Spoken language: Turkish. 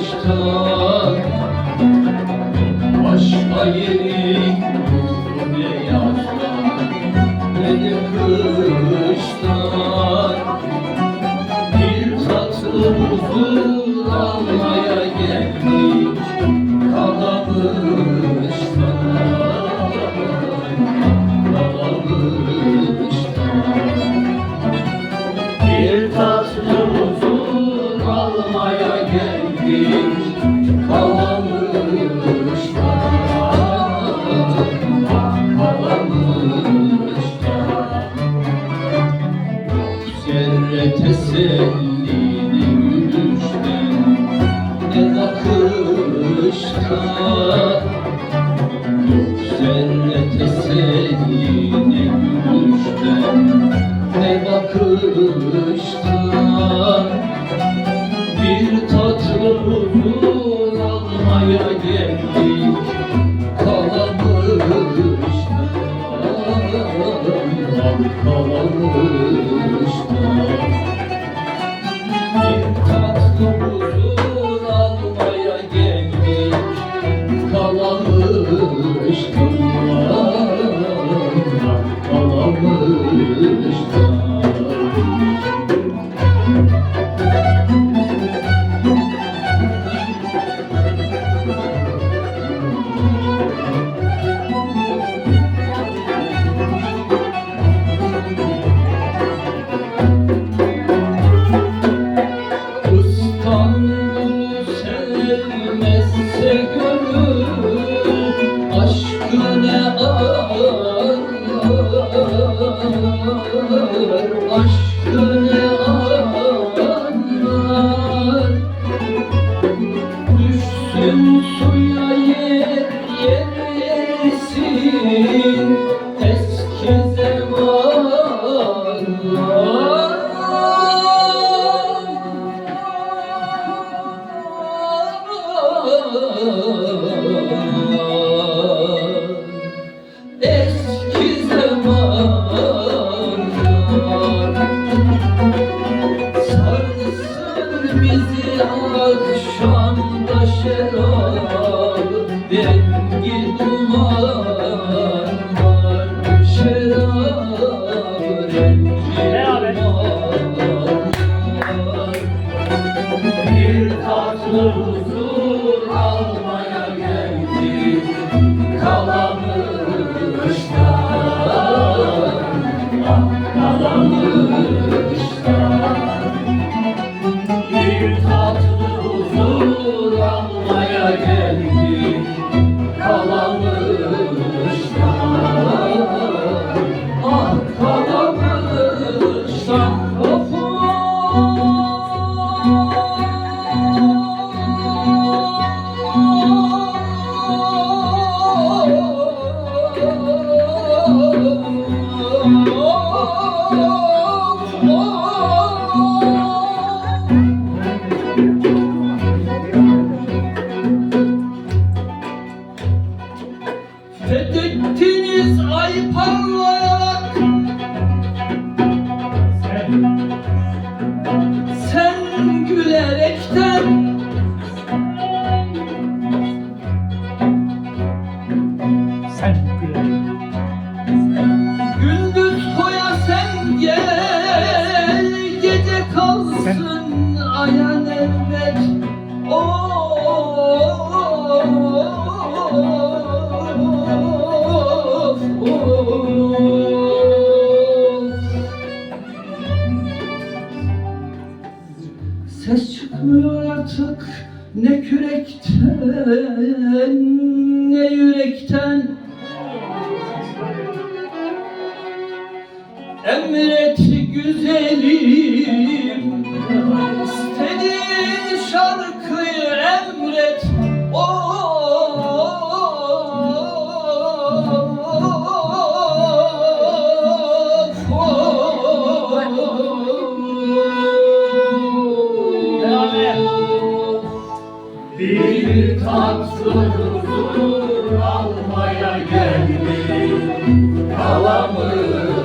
kışta Başka yerin ne yazda ne de kışta Bir tatlı huzur bakışta Yok zerre teselli ne gülüşten Ne bakışta Bir tatlı huzur almaya geldik sevmezse gönül Aşkı ne ağır Aşkı ne ağır Düşsün suya yer yersin Eski bizi akşamda şerab Dengi dumanlar Şerab rengi dumanlar. Bir tatlı almaya gülerekten artık ne kürekten ne yürekten. Emret Bir tatlı almaya geldik Kalamışlar